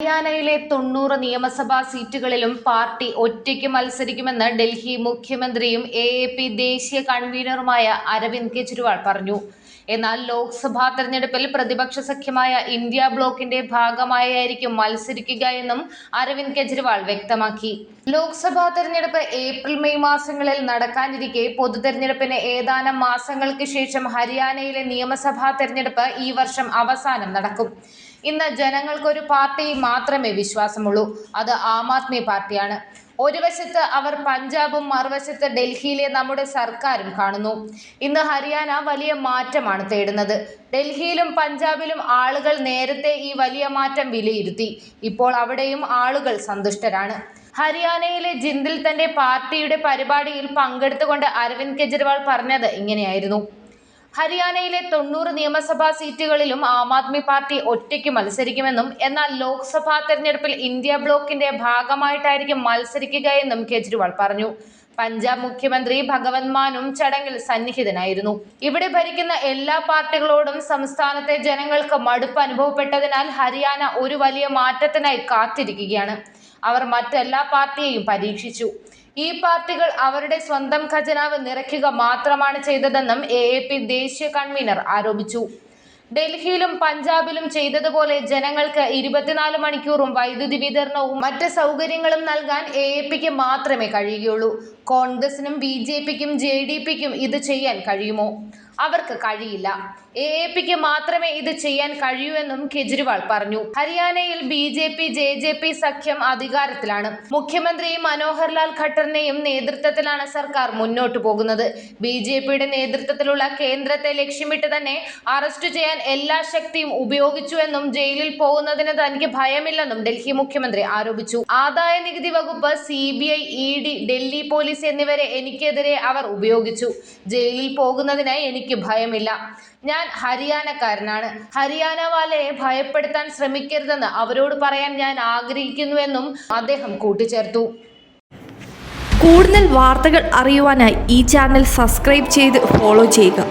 ഹരിയാനയിലെ തൊണ്ണൂറ് നിയമസഭാ സീറ്റുകളിലും പാർട്ടി ഒറ്റയ്ക്ക് മത്സരിക്കുമെന്ന് ഡൽഹി മുഖ്യമന്ത്രിയും എ എ പി ദേശീയ കൺവീനറുമായ അരവിന്ദ് കെജ്രിവാൾ പറഞ്ഞു. എന്നാൽ ലോക്സഭാ തെരഞ്ഞെടുപ്പിൽ പ്രതിപക്ഷ സഖ്യമായ ഇന്ത്യ ബ്ലോക്കിന്റെ ഭാഗമായായിരിക്കും മത്സരിക്കുക എന്നും അരവിന്ദ് കെജ്രിവാൾ വ്യക്തമാക്കി. ലോക്സഭാ തെരഞ്ഞെടുപ്പ് ഏപ്രിൽ മെയ് മാസങ്ങളിൽ നടക്കാനിരിക്കെ പൊതു തെരഞ്ഞെടുപ്പിന് ഏതാനും മാസങ്ങൾക്ക് ശേഷം ഹരിയാനയിലെ നിയമസഭാ തെരഞ്ഞെടുപ്പ് ഈ വർഷം അവസാനം നടക്കും. ഇന്ന് ജനങ്ങൾക്കൊരു പാർട്ടി മാത്രമേ വിശ്വാസമുള്ളൂ. അത് ആം ആദ്മി പാർട്ടിയാണ്. ഒരു വശത്ത് അവർ പഞ്ചാബും മറുവശത്ത് ഡൽഹിയിലെ നമ്മുടെ സർക്കാരും കാണുന്നു. ഇന്ന് ഹരിയാന വലിയ മാറ്റമാണ് തേടുന്നത്. ഡൽഹിയിലും പഞ്ചാബിലും ആളുകൾ നേരത്തെ ഈ വലിയ മാറ്റം വിലയിരുത്തി. ഇപ്പോൾ അവിടെയും ആളുകൾ സന്തുഷ്ടരാണ്. ഹരിയാനയിലെ ജിന്ദിൽ തന്റെ പാർട്ടിയുടെ പരിപാടിയിൽ പങ്കെടുത്തുകൊണ്ട് അരവിന്ദ് കെജ്രിവാൾ പറഞ്ഞത് ഇങ്ങനെയായിരുന്നു. ഹരിയാനയിലെ തൊണ്ണൂറ് നിയമസഭാ സീറ്റുകളിലും ആം ആദ്മി പാർട്ടി ഒറ്റയ്ക്ക് മത്സരിക്കുമെന്നും എന്നാൽ ലോക്സഭാ തെരഞ്ഞെടുപ്പിൽ ഇന്ത്യ ബ്ലോക്കിന്റെ ഭാഗമായിട്ടായിരിക്കും മത്സരിക്കുകയെന്നും കെജ്രിവാൾ പറഞ്ഞു. പഞ്ചാബ് മുഖ്യമന്ത്രി ഭഗവത് മാനും ചടങ്ങിൽ സന്നിഹിതനായിരുന്നു. ഇവിടെ ഭരിക്കുന്ന എല്ലാ പാർട്ടികളോടും സംസ്ഥാനത്തെ ജനങ്ങൾക്ക് മടുപ്പ് അനുഭവപ്പെട്ടതിനാൽ ഹരിയാന ഒരു വലിയ മാറ്റത്തിനായി കാത്തിരിക്കുകയാണ്. അവർ മറ്റെല്ലാ പാർട്ടിയെയും പരീക്ഷിച്ചു. ഈ പാർട്ടികൾ അവരുടെ സ്വന്തം ഖജനാവ് നിറയ്ക്കുക മാത്രമാണ് ചെയ്തതെന്നും എ എ പി ദേശീയ കൺവീനർ ആരോപിച്ചു. ഡൽഹിയിലും പഞ്ചാബിലും ചെയ്തതുപോലെ ജനങ്ങൾക്ക് ഇരുപത്തിനാല് മണിക്കൂറും വൈദ്യുതി വിതരണവും മറ്റ് സൗകര്യങ്ങളും നൽകാൻ എ എ പിക്ക് മാത്രമേ കഴിയുകയുള്ളൂ. കോൺഗ്രസിനും ബി ജെ പിക്കും ജെ ഡി പിക്കും ഇത് ചെയ്യാൻ കഴിയുമോ? അവർക്ക് കഴിയില്ല. എ എ പിക്ക് മാത്രമേ ഇത് ചെയ്യാൻ കഴിയൂ എന്നും കെജ്രിവാൾ പറഞ്ഞു. ഹരിയാനയിൽ B J P J J P സഖ്യം അധികാരത്തിലാണ്. മുഖ്യമന്ത്രി മനോഹർ ലാൽ ഖട്ടറിന്റെയും നേതൃത്വത്തിലാണ് സർക്കാർ മുന്നോട്ടു പോകുന്നത്. ബി ജെ പിയുടെ നേതൃത്വത്തിലുള്ള കേന്ദ്രത്തെ ലക്ഷ്യമിട്ട് തന്നെ അറസ്റ്റ് ചെയ്യാൻ എല്ലാ ശക്തിയും ഉപയോഗിച്ചുവെന്നും ജയിലിൽ പോകുന്നതിന് തനിക്ക് ഭയമില്ലെന്നും ഡൽഹി മുഖ്യമന്ത്രി ആരോപിച്ചു. ആദായ നികുതി വകുപ്പ് C B I E D Delhi police എന്നിവരെ എനിക്കെതിരെ അവർ ഉപയോഗിച്ചു. ജയിലിൽ പോകുന്നതിനായി എനിക്ക് ഭയമില്ല. ഞാൻ ഹരിയാനക്കാരനാണ്. ഹരിയാന വാലയെ ഭയപ്പെടുത്താൻ ശ്രമിക്കരുതെന്ന് അവരോട് പറയാൻ ഞാൻ ആഗ്രഹിക്കുന്നുവെന്നും അദ്ദേഹം കൂട്ടിച്ചേർത്തു. കൂടുതൽ വാർത്തകൾ അറിയുവാനായി ഈ ചാനൽ സബ്സ്ക്രൈബ് ചെയ്ത് ഫോളോ ചെയ്യുക.